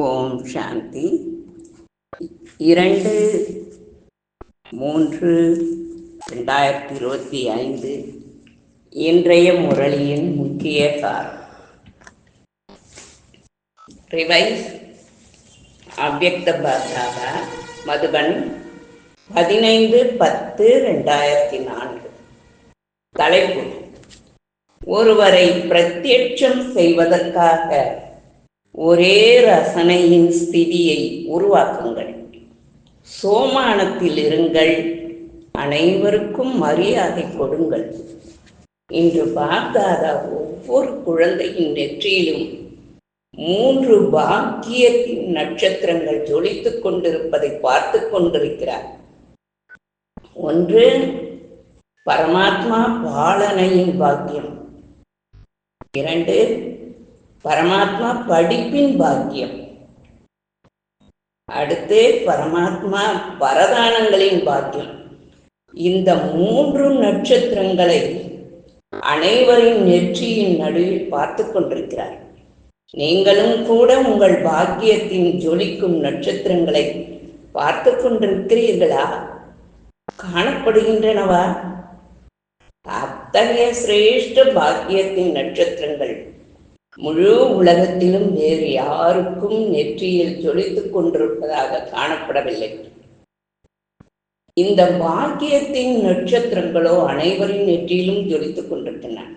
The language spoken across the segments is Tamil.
ஓம் சாந்தி. இரண்டு மூன்று ரெண்டாயிரத்தி இருபத்தி ஐந்து. இன்றைய முரளியின் முக்கிய சாரம் ரிவைஸ் அவ்யக்த மதுபன் பதினைந்து பத்து ரெண்டாயிரத்தி நான்கு. தலைப்பு. ஒருவரை பிரத்யட்சம் செய்வதற்காக ஒரே ரசனையின் ஸ்திதியை உருவாக்குங்கள். சோமானத்தில் இருங்கள். அனைவருக்கும் மரியாதை கொடுங்கள். இன்று பாக்தாதா ஒவ்வொரு குழந்தையின் நெற்றியிலும் மூன்று பாக்கியத்தின் நட்சத்திரங்கள் ஜொலித்துக் கொண்டிருப்பதை பார்த்து கொண்டிருக்கிறார். ஒன்று பரமாத்மா பாலனையின் பாக்கியம். இரண்டு பரமாத்மா படிப்பின் பாக்கியம். அடுத்து பரமாத்மா வரதானங்களின் பாக்கியம். இந்த மூன்று நட்சத்திரங்களை அனைவரின் நெற்றியின் நடுவில் பார்த்து கொண்டிருக்கிறார். நீங்களும் கூட உங்கள் பாக்கியத்தின் ஜொலிக்கும் நட்சத்திரங்களை பார்த்து கொண்டிருக்கிறீர்களா? காணப்படுகின்றனவா? அத்தகைய சிரேஷ்ட பாக்கியத்தின் நட்சத்திரங்கள் முழு உலகத்திலும் வேறு யாருக்கும் நெற்றியில் ஜொலித்துக் கொண்டிருப்பதாக காணப்படவில்லை. இந்த பாக்கியத்தின் நட்சத்திரங்களோ அனைவரின் நெற்றியிலும் ஜொலித்துக் கொண்டிருக்கின்றன.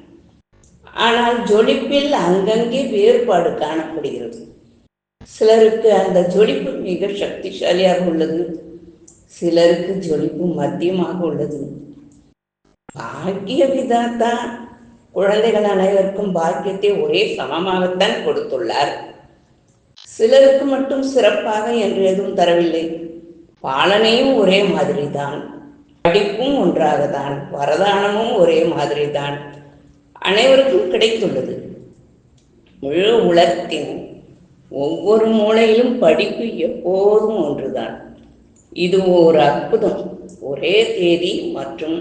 ஆனால் ஜொலிப்பில் அங்கங்கே வேறுபாடு காணப்படுகிறது. சிலருக்கு அந்த ஜொலிப்பு மிக சக்திசாலியாக உள்ளது. சிலருக்கு ஜொலிப்பு மத்தியமாக உள்ளது. பாக்கிய விதாத்தா குழந்தைகள் அனைவருக்கும் பாக்கியத்தை ஒரே சமமாகத்தான் கொடுத்துள்ளார். சிலருக்கு மட்டும் சிறப்பாக என்று எதுவும் தரவில்லை. பாலனையும் ஒரே மாதிரி தான் படிப்பும் ஒன்றாக தான் வரதானமும் ஒரே மாதிரி தான் அனைவருக்கும் கிடைத்துள்ளது. முழு உலகத்தின் ஒவ்வொரு மூலையிலும் படிப்பு எப்போதும் ஒன்றுதான். இது ஒரு அற்புதம். ஒரே தேதி மற்றும்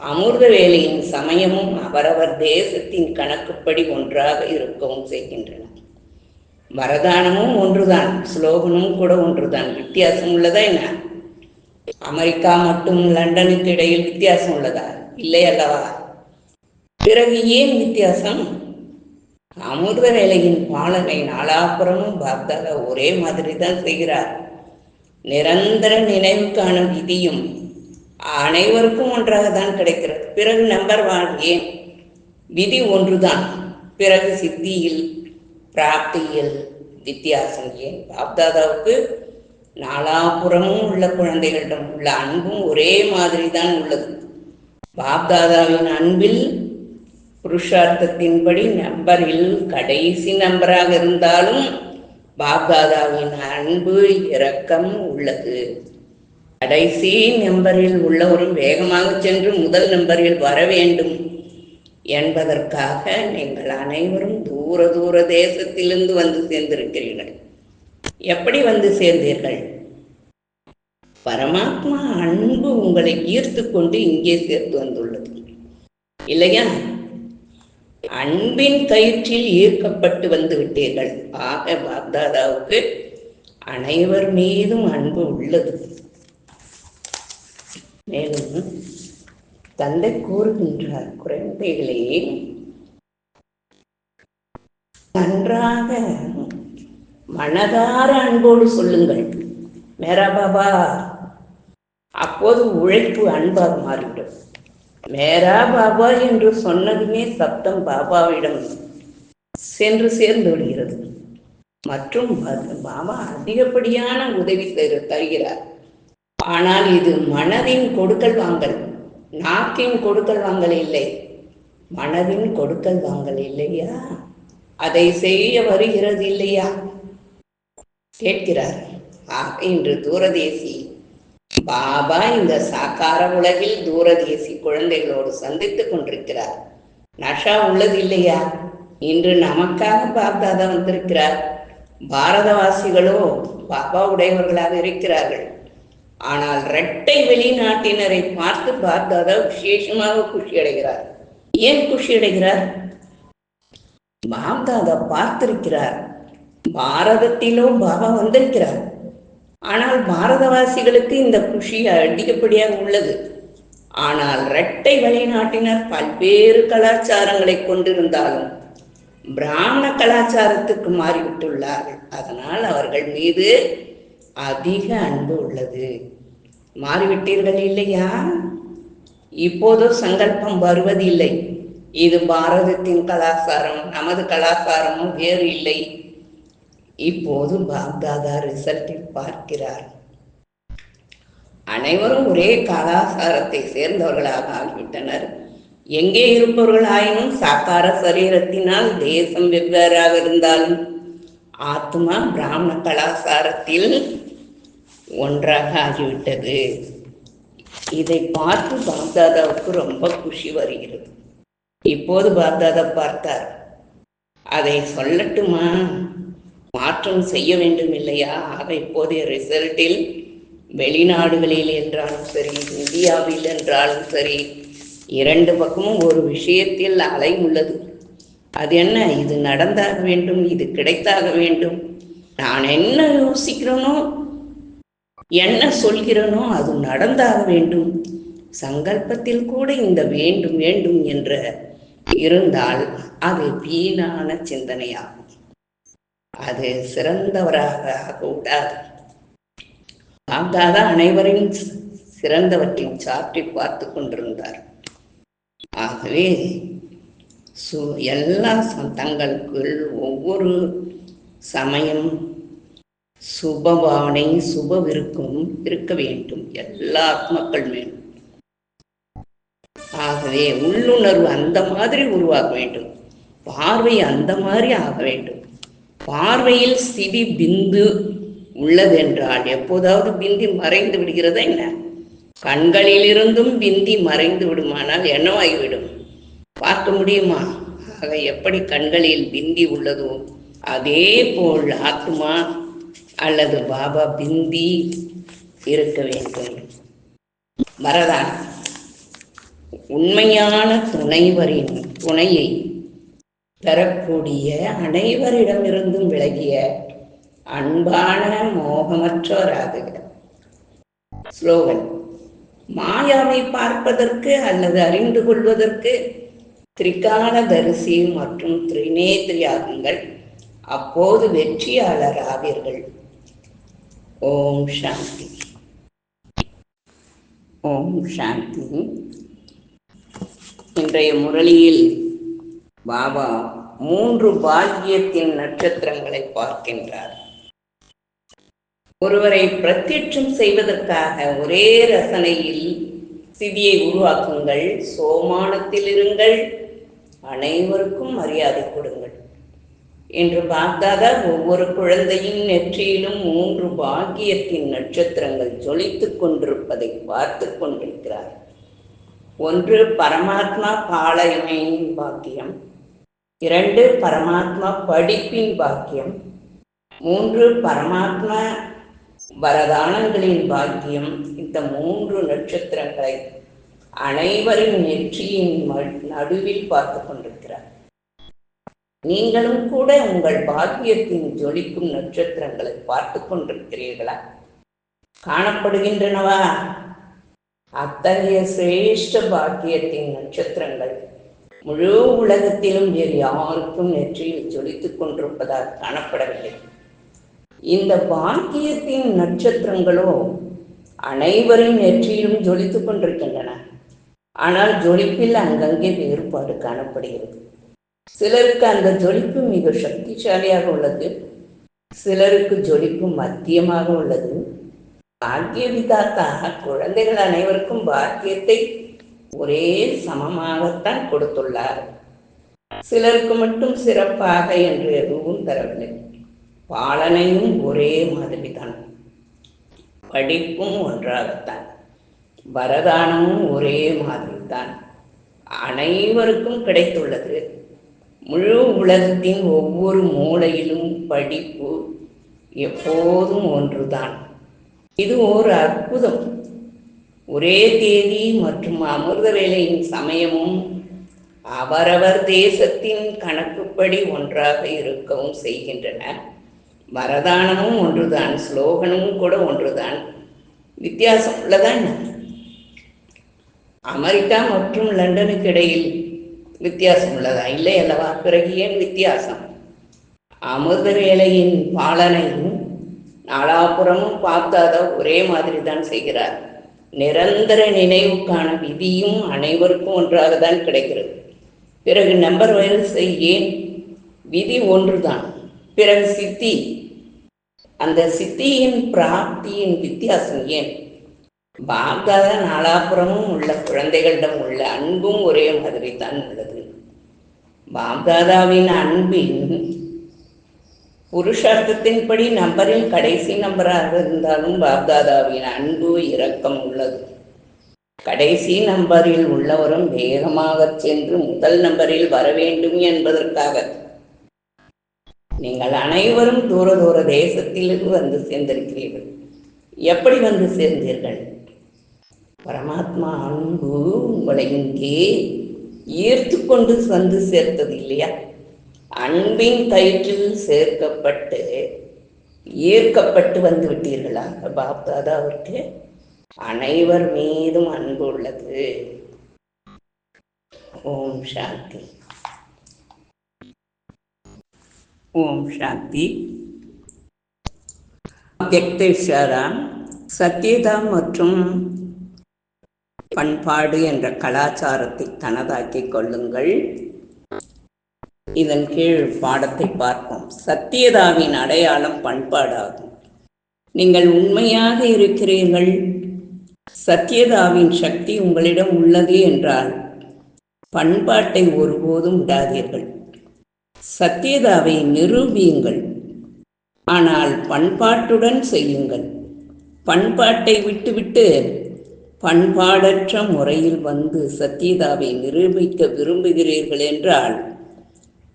அமிர்த வேலையின் சமயமும் அவரவர் தேசத்தின் கணக்குப்படி ஒன்றாக இருக்கவும் செய்கின்றன. வரதானமும் ஒன்றுதான் ஸ்லோகனும் கூட ஒன்றுதான். வித்தியாசம் உள்ளதா என்ன? அமெரிக்கா மற்றும் லண்டனுக்கு இடையில் வித்தியாசம் உள்ளதா? இல்லை அல்லவா? பிறகு ஏன் வித்தியாசம்? அமிர்த வேலையின் பாலனை நாலாபுரமும் பார்த்தால ஒரே மாதிரி தான் செய்கிறார். நிரந்தர நினைவுக்கான விதியும் அனைவருக்கும் ஒன்றாக தான் கிடைக்கிறது. பிறகு நம்பர் வான் ஏன்? விதி ஒன்றுதான். பிறகு சித்தியில் பிராப்தியில் வித்தியாசம் ஏன்? பாப்தாதாவுக்கு நாலாபுறமும் உள்ள குழந்தைகளிடம் உள்ள அன்பும் ஒரே மாதிரி தான் உள்ளது. பாப்தாதாவின் அன்பில் புருஷார்த்தத்தின்படி நம்பரில் கடைசி நம்பராக இருந்தாலும் பாப்தாதாவின் அன்பு இரக்கம் உள்ளது. கடைசி நம்பரில் உள்ளவரும் வேகமாக சென்று முதல் நம்பரில் வர வேண்டும் என்பதற்காக நீங்கள் அனைவரும் தூர தூர தேசத்திலிருந்து வந்து சேர்ந்திருக்கிறீர்கள். எப்படி வந்து சேர்ந்தீர்கள்? பரமாத்மா அன்பு உங்களை ஈர்த்து கொண்டு இங்கே சேர்த்து வந்துள்ளது. இல்லையா? அன்பின் கயிற்றில் ஈர்க்கப்பட்டு வந்து விட்டீர்கள். ஆக பாப்தாதாவுக்கு அனைவர் மீதும் அன்பு உள்ளது. மேலும் தந்தை கூறுகின்றார் குழந்தைகளே. நன்றாக மனதார அன்போடு சொல்லுங்கள். மேரா பாபா அப்போது உழைப்பு அன்பாக மாறிவிடும். மேரா பாபா என்று சொன்னதுமே சப்தம் பாபாவிடம் சென்று சேர்ந்து விடுகிறது. மற்றும் பாபா அதிகப்படியான உதவி தருகிறார். ஆனால் இது மனதின் கொடுக்கல் வாங்கல். நாக்கின் கொடுக்கல் வாங்கல் இல்லை. மனதின் கொடுக்கல் வாங்கல் இல்லையா? அதை செய்ய வருகிறது இல்லையா? கேட்கிறார். ஆக இன்று தூரதேசி. பாபா இந்த சாக்கார உலகில் தூரதேசி குழந்தைகளோடு சந்தித்துக் கொண்டிருக்கிறார். நஷா உள்ளது இல்லையா? இன்று நமக்காக பாப்தாதா வந்திருக்கிறார். பாரதவாசிகளோ பாபா உடையவர்களாக இருக்கிறார்கள். ஆனால் இரட்டை வெளிநாட்டினரை பார்த்து பார்த்தாதா விசேஷமாக குஷி அடைகிறார் ஏன் குஷி அடைகிறார் பாப்தாதா பார்த்திருக்கிறார். பாரதத்திலும் பாபா வந்திருக்கிறார். ஆனால் பாரதவாசிகளுக்கு இந்த குஷி அதிகப்படியாக உள்ளது. ஆனால் இரட்டை வெளிநாட்டினர் பல்வேறு கலாச்சாரங்களை கொண்டிருந்தாலும் பிராமண கலாச்சாரத்துக்கு மாறிவிட்டுள்ளார்கள். அதனால் அவர்கள் மீது அதிக அன்பு உள்ளது. மாறிவிட்டீர்கள் இல்லையா? இப்போதோ சங்கல்பம் வருவதில்லை. இது பாரதத்தின் கலாச்சாரம் நமது கலாச்சாரமும் வேறு இல்லை. இப்போது பாப்தாதா ரிசல்ட்டில் பார்க்கிறார். அனைவரும் ஒரே கலாச்சாரத்தை சேர்ந்தவர்களாக ஆகிவிட்டனர். எங்கே இருப்பவர்களாயினும் சாக்கார சரீரத்தினால் தேசம் வெவ்வேறாக இருந்தாலும் ஆத்மா பிராமண கலாச்சாரத்தில் ஒன்றாக ஆகிவிட்டது. இதை பார்த்து பாக்தாதாவுக்கு ரொம்ப குஷி வருகிறது. இப்போது பாக்தாதா பார்த்தார். அதை சொல்லட்டுமா? மாற்றம் செய்ய வேண்டும் இல்லையா? ஆக இப்போதைய ரிசல்ட்டில் வெளிநாடுகளில் என்றாலும் சரி இந்தியாவில் என்றாலும் சரி இரண்டு பக்கமும் ஒரு விஷயத்தில் அலை உள்ளது. அது என்ன? இது நடந்தாக வேண்டும் இது கிடைத்தாக வேண்டும். நான் என்ன யோசிக்கிறேனோ என்ன சொல்கிறேனோ அது நடந்தாக வேண்டும். சங்கல்பத்தில் கூட இந்த வேண்டும் வேண்டும் என்ற இருந்தால் அது வீணான சிந்தனையாகும். அது சிறந்தவராக ஆகக்கூடாது. பாப்தாதா அனைவரையும் சிறந்தவற்றின் சாற்றி பார்த்து கொண்டிருந்தார். ஆகவே சு எல்லா தங்களுக்குள் ஒவ்வொரு சமயம் சுபபாவனை சுபவிருக்கும் இருக்க வேண்டும். எல்லா ஆத்மக்கள் மேலும். ஆகவே உள்ளுணர்வு அந்த மாதிரி உருவாக வேண்டும். பார்வை அந்த மாதிரி ஆக வேண்டும். பார்வையில் ஸ்திதி பிந்து உள்ளதென்றால் எப்போதாவது பிந்தி மறைந்து விடுகிறதா என்ன? கண்களிலிருந்தும் பிந்தி மறைந்து விடுமானால் என்னவாகிவிடும்? பார்க்க முடியுமா? ஆக எப்படி கண்களில் பிந்தி உள்ளதோ அதே போல் ஆத்மா அல்லது பாபா பிந்தி இருக்க வேண்டும். வரதான் உண்மையான துணைவரின் துணையை பெறக்கூடிய அனைவரிடமிருந்தும் விலகிய அன்பான மோகமற்றோராகுக ஸ்லோகன். மாயாவை பார்ப்பதற்கு அல்லது அறிந்து கொள்வதற்கு திரிகால தரிசி மற்றும் திரிநேத்ரியாகுங்கள் அப்போது வெற்றியாளர் ஆவீர்கள் ஓம் சாந்தி. ஓம் சாந்தி. இன்றைய முரளியில் பாபா மூன்று பாக்கியத்தின் நட்சத்திரங்களை பார்க்கின்றார். ஒருவரை பிரத்யட்சம் செய்வதற்காக ஒரே ரசனையில் ஸ்திதியை உருவாக்குங்கள். சோமானத்தில் இருங்கள். அனைவருக்கும் மரியாதை கொடுங்கள். என்று பார்த்தாதா ஒவ்வொரு குழந்தையின் நெற்றியிலும் மூன்று பாக்கியத்தின் நட்சத்திரங்கள் ஜொலித்துக் கொண்டிருப்பதை பார்த்து கொண்டிருக்கிறார். ஒன்று பரமாத்மா பாளையமையின் பாக்கியம். இரண்டு பரமாத்மா படிப்பின் பாக்கியம். மூன்று பரமாத்மா வரதானங்களின் பாக்கியம். இந்த மூன்று நட்சத்திரங்களை அனைவரின் நெற்றியின் ம- நடுவில் பார்த்து கொண்டிருக்கிறார். நீங்களும் கூட உங்கள் பாக்கியத்தின் ஜொலிக்கும் நட்சத்திரங்களை பார்த்து கொண்டிருக்கிறீர்களா? காணப்படுகின்றனவா? அத்தகைய சிரேஷ்ட பாக்கியத்தின் நட்சத்திரங்கள் முழு உலகத்திலும் வேறு யாருக்கும் நெற்றியில் ஜொலித்துக் கொண்டிருப்பதால் காணப்படவில்லை. இந்த பாக்கியத்தின் நட்சத்திரங்களோ அனைவரின் நெற்றியிலும் ஜொலித்துக் கொண்டிருக்கின்றன. ஆனால் ஜொலிப்பில் அங்கங்கே வேறுபாடு காணப்படுகிறது. சிலருக்கு அந்த ஜொலிப்பு மிக சக்திசாலியாக உள்ளது. சிலருக்கு ஜொலிப்பு மத்தியமாக உள்ளது. பாக்கிய விதாத்தா குழந்தைகள் அனைவருக்கும் பாக்கியத்தை ஒரே சமமாகத்தான் கொடுத்துள்ளார். சிலருக்கு மட்டும் சிறப்பாக என்று எதுவும் தரவில்லை. பாலனையும் ஒரே மாதிரிதான். படிப்பும் ஒன்றாகத்தான். வரதானமும் ஒரே மாதிரிதான். அனைவருக்கும் கிடைத்துள்ளது. முழு உலகத்தின் ஒவ்வொரு மூலையிலும் படிப்பு எப்போதும் ஒன்றுதான். இது ஒரு அற்புதம். ஒரே தேதி மற்றும் அமிர்த வேலையின் சமயமும் அவரவர் தேசத்தின் கணக்குப்படி ஒன்றாக இருக்கவும் செய்கின்றன. வரதானமும் ஒன்றுதான் ஸ்லோகனும் கூட ஒன்றுதான். வித்தியாசம் உள்ளதா அமெரிக்கா மற்றும் லண்டனுக்கு இடையில் வித்தியாசம் உள்ளதா? இல்லை அல்லவா? பிறகு ஏன் வித்தியாசம்? அமிர்த வேலையின் பாலனையும் நாலாபுறமும் பார்த்தாத ஒரே மாதிரி தான் செய்கிறார். நிரந்தர நினைவுக்கான விதியும் அனைவருக்கும் ஒன்றாக தான் கிடைக்கிறது. பிறகு நம்பர் வரிசை ஏன்? விதி ஒன்றுதான். பிறகு சித்தி. அந்த சித்தியின் பிராப்தியின் வித்தியாசம் ஏன்? பாப்தாதா நாலாபுறமும் உள்ள குழந்தைகளிடம் உள்ள அன்பும் ஒரே மாதிரி தான் உள்ளது. பாப்தாதாவின் அன்பின் புருஷார்த்தத்தின்படி நம்பரில் கடைசி நம்பராக இருந்தாலும் பாப்தாதாவின் அன்பு இரக்கம் உள்ளது. கடைசி நம்பரில் உள்ளவரும் வேகமாக சென்று முதல் நம்பரில் வர வேண்டும் என்பதற்காக. நீங்கள் அனைவரும் தூர தூர தேசத்திலிருந்து வந்து சேர்ந்திருக்கிறீர்கள். எப்படி வந்து சேர்ந்தீர்கள்? பரமாத்மா அன்பு உங்களை இங்கே ஈர்த்து கொண்டு வந்து சேர்த்தது இல்லையா? அன்பின் கயிற்றில் சேர்க்கப்பட்டு ஈர்க்கப்பட்டு வந்து விட்டீர்களா? பாப்தாதா அவருக்கு அனைவர் மீதும் அன்பு உள்ளது. ஓம் சாந்தி. ஓம் சாந்தி. வியக்தேஸ்வரா சத்யதா மற்றும் பண்பாடு என்ற கலாச்சாரத்தை தனதாக்கிக் கொள்ளுங்கள். இதன் கீழ் பாடத்தை பார்ப்போம். சத்தியதாவின் அடையாளம் பண்பாடாகும். நீங்கள் உண்மையாக இருக்கிறீர்கள். சத்தியதாவின் சக்தி உங்களிடம் உள்ளது என்றால் பண்பாட்டை ஒருபோதும் விடாதீர்கள். சத்தியதாவை நிரூபியுங்கள். ஆனால் பண்பாட்டுடன் செய்யுங்கள். பண்பாட்டை விட்டுவிட்டு பண்பாடற்ற முறையில் வந்து சத்யதாவை நிரூபிக்க விரும்புகிறீர்கள் என்றால்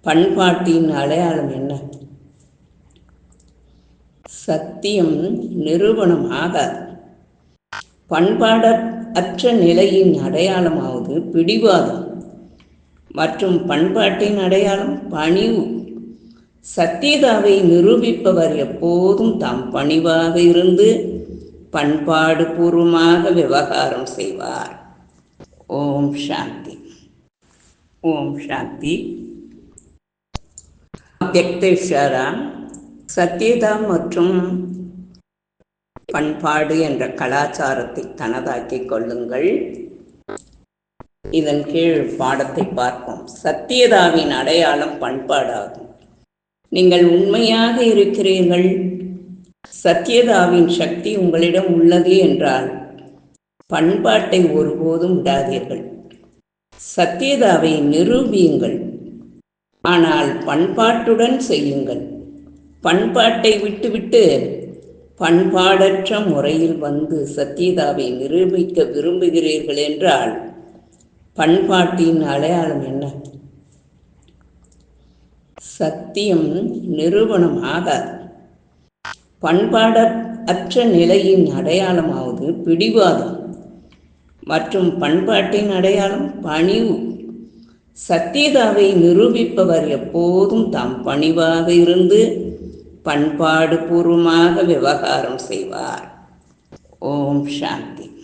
பண்பாட்டின் அடையாளம் என்ன? சத்தியம் நிரூபணமாக பண்பாட அற்ற நிலையின் அடையாளமாவது பிடிவாதம். மற்றும் பண்பாட்டின் அடையாளம் பணிவு. சத்யதாவை நிரூபிப்பவர் எப்போதும் தாம் பணிவாக இருந்து பண்பாடு பூர்வமாக விவகாரம் செய்வார். ஓம் சாந்தி. ஓம் சாந்தி. வியக்தேஸ்வரா சத்யதா மற்றும் பண்பாடு என்ற கலாச்சாரத்தை தனதாக்கிக் கொள்ளுங்கள். இதன் கீழ் பாடத்தை பார்ப்போம். சத்தியதாவின் அடையாளம் பண்பாடாகும். நீங்கள் உண்மையாக இருக்கிறீர்கள். சத்யதாவின் சக்தி உங்களிடம் உள்ளது என்றால் பண்பாட்டை ஒருபோதும் விடாதீர்கள். சத்யதாவை நிரூபியுங்கள். ஆனால் பண்பாட்டுடன் செய்யுங்கள். பண்பாட்டை விட்டுவிட்டு பண்பாடற்ற முறையில் வந்து சத்யதாவை நிரூபிக்க விரும்புகிறீர்கள் என்றால் பண்பாட்டின் அடையாளம் என்ன? சத்தியம் நிரூபணமாக பண்பாட அற்ற நிலையின் அடையாளமாவது பிடிவாதம். மற்றும் பண்பாட்டின் அடையாளம் பணிவு. சத்தியதாவை நிரூபிப்பவர் எப்போதும் தாம் பணிவாக இருந்து பண்பாடு பூர்வமாக விவகாரம் செய்வார். ஓம் சாந்தி.